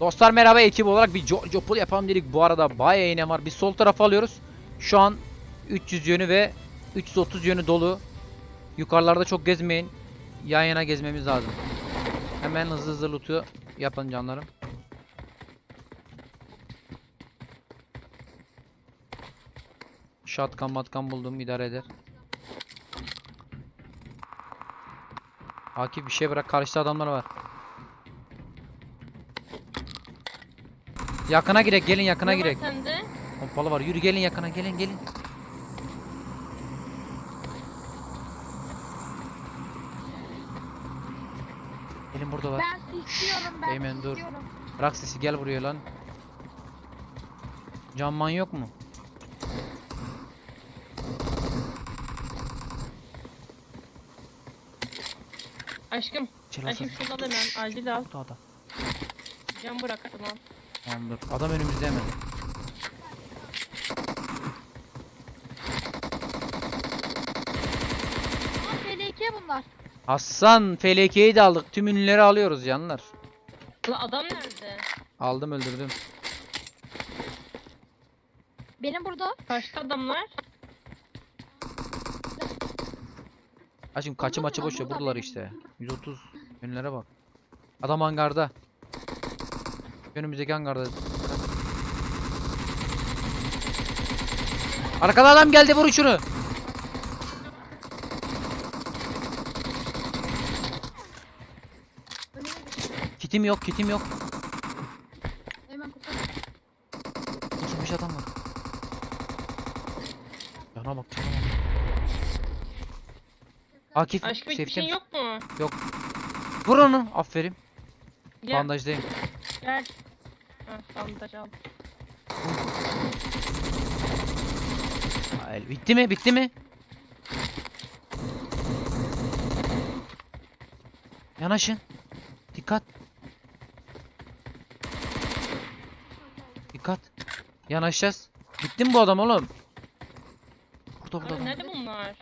Dostlar merhaba ekip olarak bir Jopul yapalım dedik. Bu arada bayağı iğne var. Biz sol tarafa alıyoruz. Şu an 300 yönü ve 330 yönü dolu. Yukarılarda çok gezmeyin. Yan yana gezmemiz lazım. Hemen hızlı hızlı loot'u yapın canlarım. Shotgun matkan buldum idare eder. Akif bir şey bırak karşıda adamlar var. Yakına girek gelin yakına girek. sende? Pompalı var yürü gelin yakına gelin gelin. Gelin burada var. Ben istiyorum ben Eymen, dur. istiyorum. Bırak sesi gel buraya lan. Canman yok mu? Aşkım. Çel Aşkım şurada da hemen. Acil al. Burada adam. Can bıraktım al. Tamamdır. Adam önümüzde hemen. FLK bunlar. Hasan FLK'yi de aldık. Tüm ünlüleri alıyoruz canlar. La adam nerede? Aldım öldürdüm. Benim burada. Kaçta adamlar? Açım kaçı maçı boş ver Burada buradalar işte. 130 ünlülere bak. Adam hangarda. Önümüzdeki hangarda. Arkada adam geldi vur şunu. Kitim yok kitim yok. Hemen kurtar. Adam var. Cana bak cana bak. Akif Aşkım hiçbir safe'te şey yok mu? Vur onu. Aferin. Gel. Bandajdayım. Gel. Ha. Hayır, Bitti mi? Bitti mi? Yanaşın. Dikkat. Dikkat. Yanaşacağız. Bitti mi bu adam oğlum? Burada burada Abi nerede bunlar?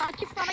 Akif bana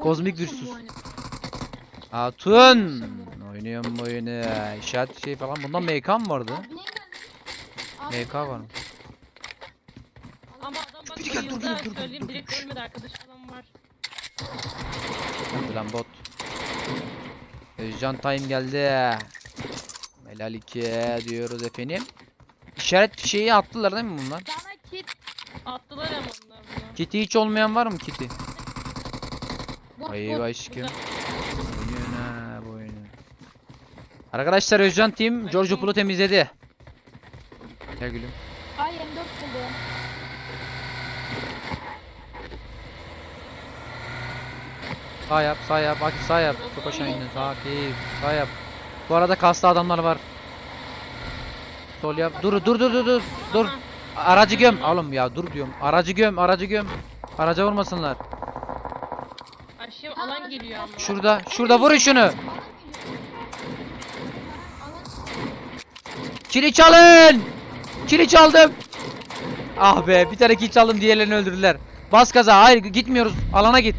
Kozmik oyunu. Hatun. Oynuyorum bu oyunu. İşaret şey falan. Bundan MK mı vardı? MK var mı? Ama adam bak Gel, dur, dur, dur, Söyleyeyim dur. direkt ölmedi arkadaş falan var. Hadi lan bot. Özcan time geldi. Helal 2 diyoruz efendim. İşaret şeyi attılar değil mi bunlar? Bana kit. Attılar ama onlar. Kiti hiç olmayan var mı kiti? Bot. aşkım. Oynuyorsun ha bu oyunu. Arkadaşlar Özcan team Giorgio Pul'u temizledi. Gel gülüm. Ay M4 buldum. Sağ yap, sağ yap, Akif sağ yap. Çok aşağı indin. Sağ Akif, sağ yap. Bu arada kaslı adamlar var. Sol yap. Dur, dur, dur, dur, dur. Dur. Aracı göm. Oğlum ya dur diyorum. Aracı göm, aracı göm. Araca vurmasınlar. Geliyor ama. Şurada, şurada vurun şunu. Kili çalın. Kili çaldım. Ah be, bir tane kill çaldım, diğerlerini öldürdüler. Bas gaza. Hayır, gitmiyoruz. Alana git.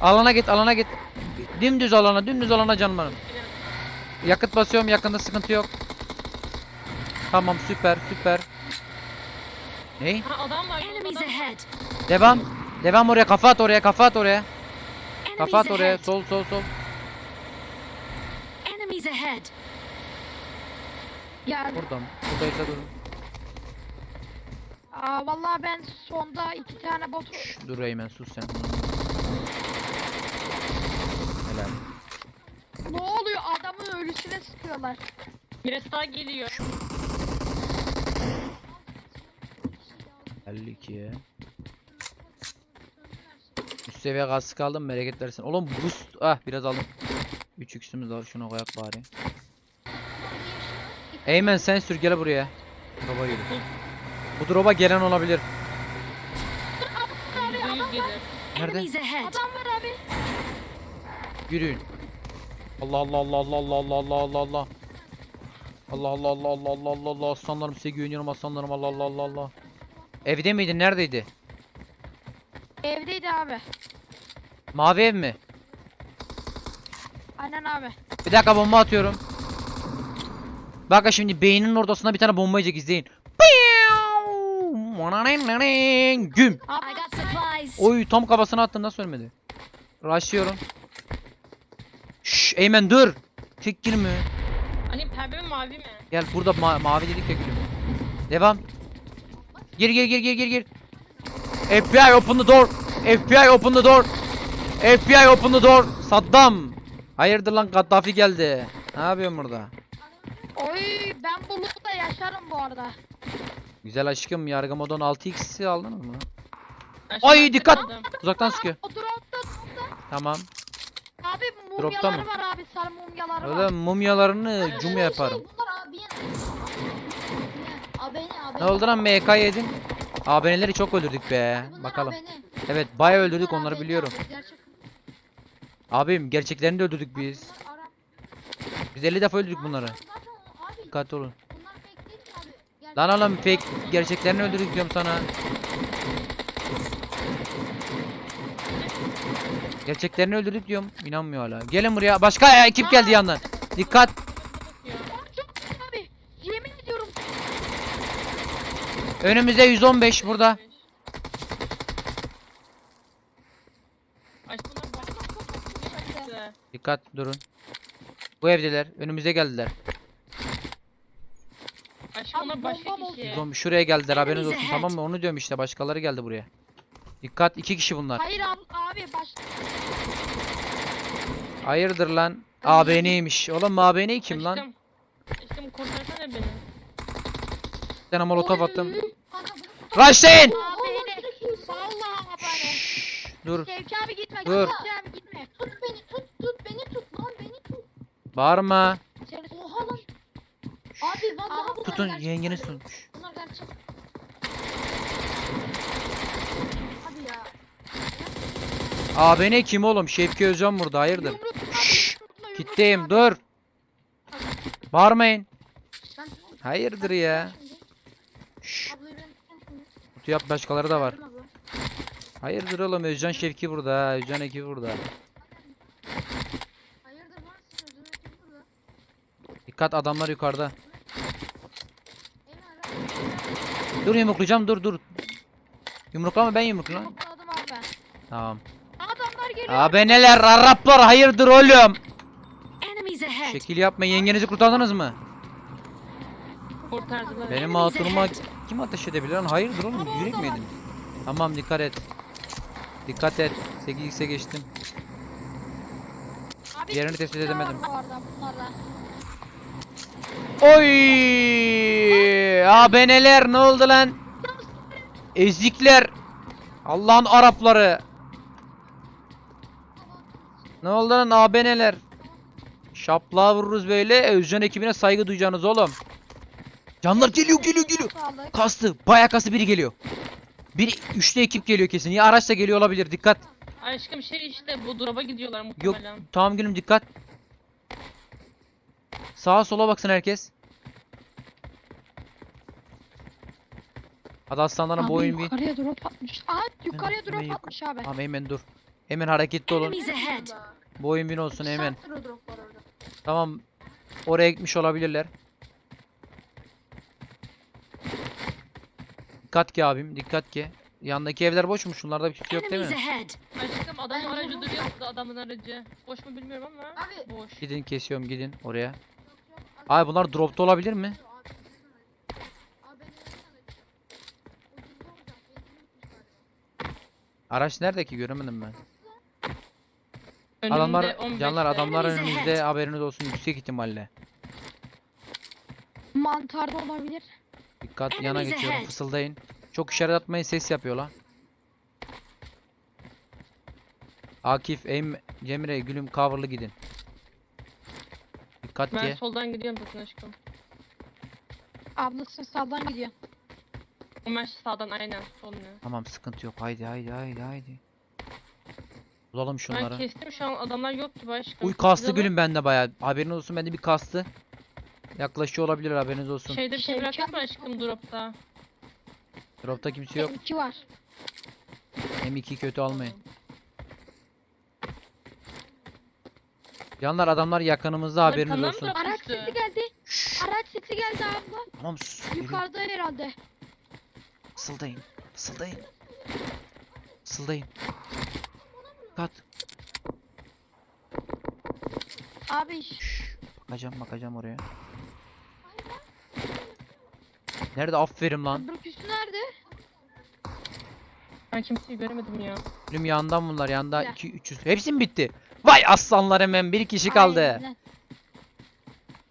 Alana git, alana git. Dümdüz alana, dümdüz alana canım benim. Yakıt basıyorum, yakında sıkıntı yok. Tamam, süper, süper. Ne? Ha adam var. Adam. Devam. Devam oraya, kafa at oraya, kafa at oraya. Kafa Enemies at oraya. ahead. Sol, sol, sol. Enemies ahead. Geldim. Buradan. Buradaysa durun. Aa vallahi ben sonda iki tane bot Şş, dur Eymen sus sen. Helal. Ne oluyor? Adamın ölüsüne sıkıyorlar. Birisi daha geliyor. 52'ye. Seviye kask aldım bereket versin. Oğlum boost. Ah biraz aldım. 3 x'imiz var şuna koyak bari. Eymen sen sür gel buraya. Drop'a yürü. Bu drop'a gelen olabilir. Nerede? Adam var abi. Yürüyün. Allah Allah Allah Allah Allah Allah Allah Allah Allah. Allah Allah Allah Allah Allah Allah Allah aslanlarım size güveniyorum aslanlarım Allah Allah Allah Allah. Evde miydin? Neredeydi? Evdeydi abi. Mavi ev mi? Aynen abi. Bir dakika bomba atıyorum. Bakın şimdi beyninin ortasına bir tane bomba yiyecek izleyin. Güm. Oy tam kafasına attım nasıl ölmedi? Rushlıyorum. Şşş Eymen dur. Tek girme. Hani pembe mi mavi mi? Gel burada ma- mavi dedik ya gülüm. Devam. Gir gir gir gir gir gir. FBI open the door. FBI open the door. FBI open the door. Saddam. Hayırdır lan Gaddafi geldi. Ne yapıyorsun burada? Oy ben bu loot'ta yaşarım bu arada. Güzel aşkım yargı modon 6x'i aldınız mı? Ay, dikkat! Uzaktan sıkıyor. O dropta dropta. Tamam. Abi Dropta mı? mumyaları var abi sarı mumyaları var. Oğlum mumyalarını cum yaparım. Bunlar abiyen. Abone abone. Ne oldu lan MK yedin? ABN'leri çok öldürdük be. Bunlar Bakalım. Evet bayağı öldürdük Bunlar onları biliyorum. abi, gerçek- Abim gerçeklerini de öldürdük biz. Biz 50 defa öldürdük bunları. Dikkatli olun. Lan oğlum fake gerçeklerini öldürdük diyorum sana. Gerçeklerini öldürdük diyorum. İnanmıyor hala. Gelin buraya. Başka ekip geldi yandan. Dikkat. Önümüzde 115 burada. Aşkım bunlar başka Dikkat durun. Bu evdeler. Önümüze geldiler. Aşkım onlar başka kişi. Zombi şuraya geldiler haberiniz olsun tamam mı? Onu diyorum işte başkaları geldi buraya. Dikkat iki kişi bunlar. Hayır abi, abi baş. Hayırdır lan? ABN'ymiş. Oğlum ABN kim lan? Aşkım, kurtarsana beni. Bir tane molotof attım. Rushlayın! Abi yine. Vallahi abi. Dur. Sevki abi gitme. Dur. Sevki abi gitme. tut beni tut tut beni tut lan beni tut. Bağırma. Sok. Oha lan. Abi vallahi bunlar Tutun gerçek yengeni abi. tutmuş. Bunlar gerçek. Abi ya. ABN kim oğlum? Şevki Özcan burada hayırdır? Abi. Şşş, Kitleyim abi. dur. Bağırmayın. Hayırdır ya? Şşş. Kutu yap başkaları da var. Hayırdır oğlum Özcan Şevki burada ha. Özcan ekibi burada. Hayırdır lan siz özür dilerim burada. Dikkat adamlar yukarıda. Dur yumruklayacağım dur dur. Yumruklama ben yumruklayayım. Yumrukladım abi ben. Tamam. Adamlar geliyor. ABN'ler Araplar hayırdır oğlum? Enemies ahead. Şekil yapma yengenizi kurtardınız mı? Kurtardılar. Benim ahead. kim ateş edebilir lan? Hayırdır oğlum yürek mi? Tamam dikkat et. Dikkat et. 8x'e geçtim. Abi Yerini tespit var edemedim. Oy! ABN'ler ne oldu lan? Ezikler. Allah'ın Arapları. Ne oldu lan ABN'ler? Şaplığa vururuz böyle. Özcan ekibine saygı duyacaksınız oğlum. Canlar geliyor geliyor geliyor. Kastı. Bayağı kastı biri geliyor. Bir üçlü ekip geliyor kesin. Ya araçla geliyor olabilir. Dikkat. Aşkım şey işte bu drop'a gidiyorlar Yok. muhtemelen. Tamam gülüm dikkat. Sağa sola baksın herkes. Hadi aslanlarım bu oyun bir. yukarıya drop atmış. Aa yukarıya drop yuk- atmış abi. Tamam hemen dur. Hemen hareketli olun. Enemies ahead. Bu oyun bin olsun hemen. Sattır o drop var orada. Tamam. Oraya gitmiş olabilirler. Dikkat ki abim dikkat ki. Yandaki evler boş mu? Şunlarda bir şey yok değil mi? Aşkım adamın aracı duruyor burada adamın aracı. Boş mu bilmiyorum ama Abi. boş. Gidin kesiyorum gidin oraya. Ay bunlar dropta olabilir mi? Araç nerede ki göremedim ben. Önümde Adamlar 15'te. canlar adamlar önümüzde haberiniz olsun yüksek ihtimalle. Mantarda olabilir. Dikkat yana geçiyorum fısıldayın. Çok işaret atmayın ses yapıyor lan. Akif, Eym, Cemre, Gülüm coverlı gidin. Dikkat Ben diye. soldan gidiyorum zaten aşkım. Ablası sağdan gidiyor. Ömer sağdan aynen soluna. Tamam sıkıntı yok. Haydi haydi haydi haydi. Bulalım Ben şunları. kestim şu an adamlar yok gibi aşkım. Uy kastı gülüm bende bayağı. Haberiniz olsun bende bir kastı. Yaklaşıyor olabilir haberiniz olsun. Şeyde bir şey Şey, mı aşkım dropta? Dropta kimse yok. İki var. M2 kötü almayın. Canlar adamlar yakınımızda haberiniz kanal mı olsun. drop Araç düştü? sesi geldi. Araç sesi geldi abla. Tamam sus. yürü. Yukarıda herhalde. Fısıldayın. Fısıldayın. Fısıldayın. Kat. Abi ş- Şşş. Bakacağım bakacağım oraya. Nerede aferin lan. öbür küsü nerede? Ben kimseyi göremedim ya. Gülüm yandan bunlar yanda Güzel. 2 300. Hepsi mi bitti? Vay aslanlar hemen bir kişi kaldı. Aynen.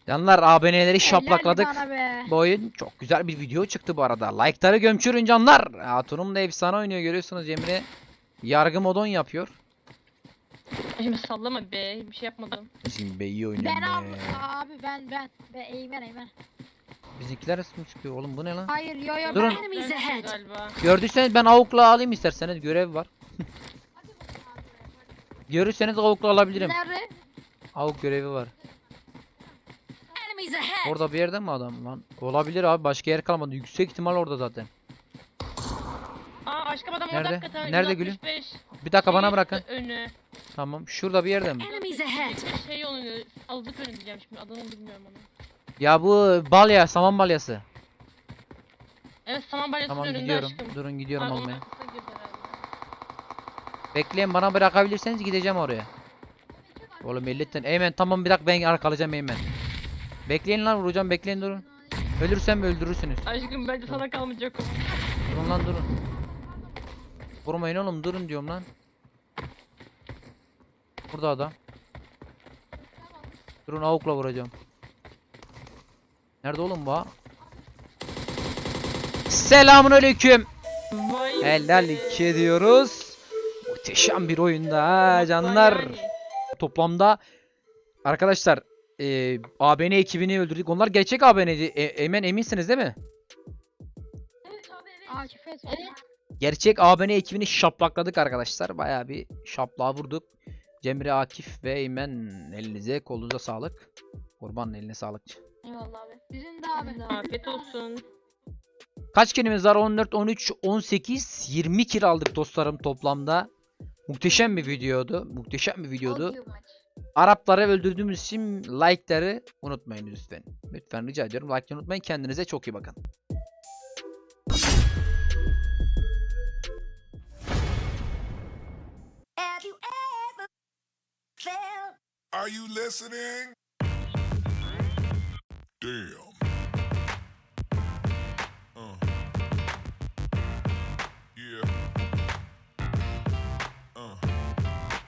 Canlar ABN'leri Helal şaplakladık. be. Bu oyun çok güzel bir video çıktı bu arada. Like'ları gömçürün canlar. Hatunum da efsane oynuyor görüyorsunuz Cemre. Yargı modon yapıyor. Şimdi sallama be. Bir şey yapmadım. Bizim be iyi oynuyor Ben be. abla. Abi ben ben. Ben Eymen Eymen. Bizimkiler mi çıkıyor oğlum bu ne lan? Hayır yo yo Durun. ben. Enemies ahead. galiba. Gördüyseniz ben avukla alayım isterseniz görev var. Görürseniz avukla alabilirim. Nerede? Avuk görevi var. Enemies ahead. Orada bir yerde mi adam lan? Olabilir abi başka yer kalmadı. Yüksek ihtimal orada zaten. Aa aşkım adam orada Nerede? hakikaten. Nerede gülüm? 165. Bir dakika bana Şey bırakın. Önü. Tamam. Şurada bir yerde mi? Enemies ahead. Bir şey önü. Aldık önü diyeceğim şimdi. Adını bilmiyorum onu. Ya bu balya, saman balyası. Evet saman balyasının Tamam önünde gidiyorum. aşkım. Durun gidiyorum Aa, onun almaya. arkasına girdi herhalde. Bekleyin bana bırakabilirseniz gideceğim oraya. Oğlum 50 tane. Eymen tamam bir dakika ben arkalayacağım Eymen. Bekleyin lan vuracağım bekleyin durun. Ölürsem öldürürsünüz. Aşkım bence sana kalmayacak o. Durun lan durun. Vurmayın oğlum durun diyorum lan. Burada adam. Durun avukla vuracağım. Nerede oğlum bu? Selamun aleyküm. Helal iki ediyoruz. Muhteşem bir oyunda canlar. Toplamda arkadaşlar e, ABN ekibini öldürdük. Onlar gerçek ABN'di. E, Eymen eminsiniz değil mi? Gerçek ABN ekibini şaplakladık arkadaşlar. Bayağı bir şaplığa vurduk. Cemre Akif ve Eymen elinize kolunuza sağlık. Kurbanın eline sağlık. Eyvallah abi. Bizim de abi. Afiyet olsun. Kaç kilimiz var? 14, 13, 18, 20 kil aldık dostlarım toplamda. Muhteşem bir videoydu. Muhteşem bir videoydu. Arapları öldürdüğümüz için like'ları unutmayın lütfen. Lütfen rica ediyorum. Like'ları unutmayın. Kendinize çok iyi bakın. Are you listening? Damn.